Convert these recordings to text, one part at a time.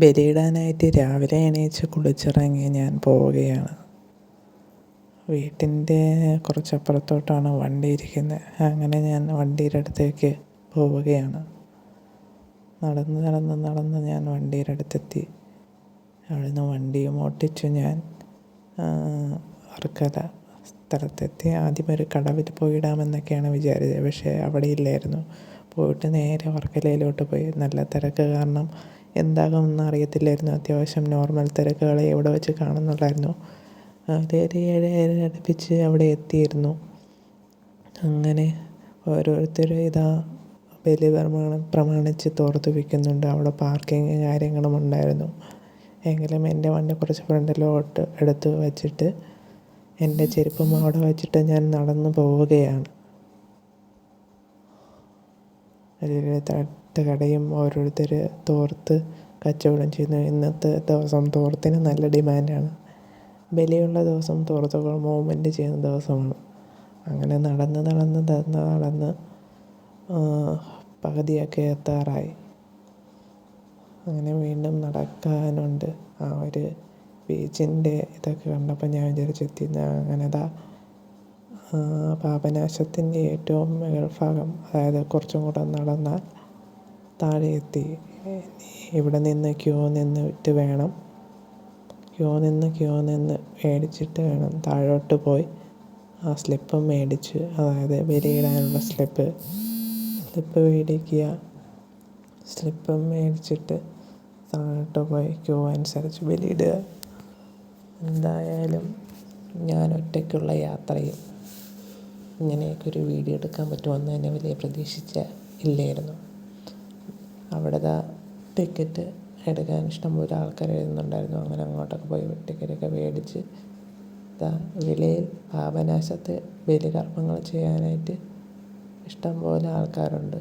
ബലിയിടാനായിട്ട് രാവിലെ എണീച്ച് കുളിച്ചിറങ്ങി ഞാൻ പോവുകയാണ്. വീട്ടിന്റെ കുറച്ചപ്പുറത്തോട്ടാണ് വണ്ടി ഇരിക്കുന്നത് അങ്ങനെ ഞാൻ വണ്ടിയുടെ അടുത്തേക്ക് പോവുകയാണ്. നടന്ന് നടന്ന് നടന്ന് ഞാൻ വണ്ടിയുടെ അടുത്തെത്തി. അവിടെ നിന്ന് വണ്ടിയും ഓട്ടിച്ചു ഞാൻ വർക്കല സ്ഥലത്തെത്തി. ആദ്യം ഒരു കടവിൽ പോയിടാമെന്നൊക്കെയാണ് വിചാരിച്ചത്. പക്ഷേ അവിടെ ഇല്ലായിരുന്നു. പോയിട്ട് നേരെ വർക്കലയിലോട്ട് പോയി. നല്ല തിരക്ക് കാരണം എന്താകുമെന്ന് അറിയത്തില്ലായിരുന്നു അത്യാവശ്യം നോർമൽ തിരക്കുകളെ എവിടെ വെച്ച് കാണുന്നുള്ളായിരുന്നു അതൊരു ഏഴ് ഏഴര അടുപ്പിച്ച് അവിടെ എത്തിയിരുന്നു. അങ്ങനെ ഓരോരുത്തർ ഇതാ ബലി പ്രമാണം പ്രമാണിച്ച് തോർത്ത് വയ്ക്കുന്നുണ്ട് അവിടെ പാർക്കിങ് കാര്യങ്ങളും ഉണ്ടായിരുന്നു. എങ്കിലും എന്റെ വണ്ടി കുറച്ച് ഫ്രണ്ടിലോട്ട് എടുത്ത് വച്ചിട്ട് എന്റെ ചെരുപ്പും അവിടെ വച്ചിട്ട് ഞാൻ നടന്നു പോവുകയാണ്. ഒരു തട്ടുകടയും ഓരോരുത്തർ തോർത്ത് കച്ചവടം ചെയ്യുന്നു ഇന്നത്തെ ദിവസം തോർത്തിന് നല്ല ഡിമാൻഡാണ്. ബലിയുള്ള ദിവസം തോർത്തുകൾ മൂവ്മെന്റ് ചെയ്യുന്ന ദിവസമാണ്. അങ്ങനെ നടന്ന് നടന്ന് നടന്ന് നടന്ന് പകുതിയൊക്കെ എത്താറായി. അങ്ങനെ വീണ്ടും നടക്കാനുണ്ട്. ആ ഒരു ബീച്ചിന്റെ ഇതൊക്കെ കണ്ടപ്പോൾ ഞാൻ വിചാരിച്ചു അങ്ങനെ ദാ പാപനാശത്തിന്റെ ഏറ്റവും മേൽഭാഗം അതായത് കുറച്ചും കൂടെ നടന്നാൽ താഴെ എത്തി ഇവിടെ നിന്ന് ക്യൂ നിന്നിട്ട് വേണം. ക്യൂ നിന്ന് ക്യൂ നിന്ന് മേടിച്ചിട്ട് വേണം. താഴോട്ട് പോയി ആ സ്ലിപ്പ് മേടിച്ച് അതായത് ബലിയിടാനുള്ള സ്ലിപ്പ്. സ്ലിപ്പ് മേടിക്കുക. സ്ലിപ്പ് മേടിച്ചിട്ട് താഴോട്ട് പോയി ക്യൂ അനുസരിച്ച് ബലിയിടുക എന്തായാലും ഞാൻ ഒറ്റയ്ക്കുള്ള യാത്രയിൽ ഇങ്ങനെയൊക്കെ ഒരു വീഡിയോ എടുക്കാൻ പറ്റുമെന്ന് തന്നെ വലിയ പ്രതീക്ഷിച്ച ഇല്ലായിരുന്നു. അവിടെ ദാ ടിക്കറ്റ് എടുക്കാൻ ഇഷ്ടംപോലെ ആൾക്കാർ എഴുതുന്നുണ്ടായിരുന്നു അങ്ങനെ അങ്ങോട്ടൊക്കെ പോയി ടിക്കറ്റൊക്കെ മേടിച്ച് ദാ വെളിയിൽ പാപനാശത്തെ ബലികർമ്മങ്ങൾ ചെയ്യാനായിട്ട് ഇഷ്ടം ഇഷ്ടംപോലെ ആൾക്കാരുണ്ട്.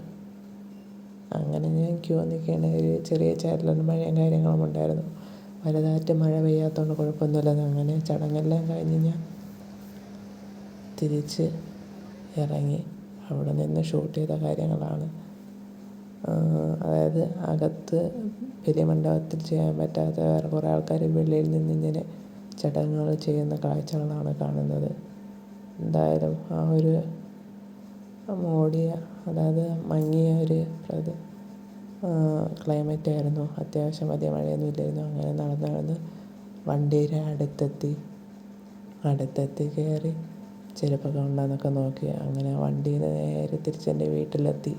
അങ്ങനെ ഞാൻ ക്യൂ നിൽക്കുകയാണ് ഒരു ചെറിയ ചാറ്റലും മഴയും കാര്യങ്ങളും ഉണ്ടായിരുന്നു. വലുതായിട്ട് മഴ പെയ്യാത്തതുകൊണ്ട് കുഴപ്പമൊന്നുമില്ല അങ്ങനെ ചടങ്ങെല്ലാം കഴിഞ്ഞ് ഞാൻ തിരിച്ച് ഇറങ്ങി അവിടെ നിന്ന് ഷൂട്ട് ചെയ്ത കാര്യങ്ങളാണ്. അതായത് അകത്ത് വലിയ മണ്ഡപത്തിൽ ചെയ്യാൻ പറ്റാത്ത വേറെ കുറേ ആൾക്കാർ വെളിയിൽ നിന്ന് ഇങ്ങനെ ചടങ്ങുകൾ ചെയ്യുന്ന കാഴ്ചകളാണ് കാണുന്നത്. എന്തായാലും ആ ഒരു മോഡിയ അതായത് മങ്ങിയ ഒരു ഇത് ക്ലൈമറ്റ് ആയിരുന്നു. അത്യാവശ്യം വലിയ മഴയൊന്നും ഇല്ലായിരുന്നു. അങ്ങനെ നടന്ന് നടന്ന് വണ്ടിയുടെ അടുത്തെത്തി. അടുത്തെത്തി കയറി ചെരുപ്പൊക്കെ ഉണ്ടോ എന്നൊക്കെ നോക്കി. അങ്ങനെ വണ്ടിയിൽ നേരെ തിരിച്ച് എന്റെ വീട്ടിലെത്തി.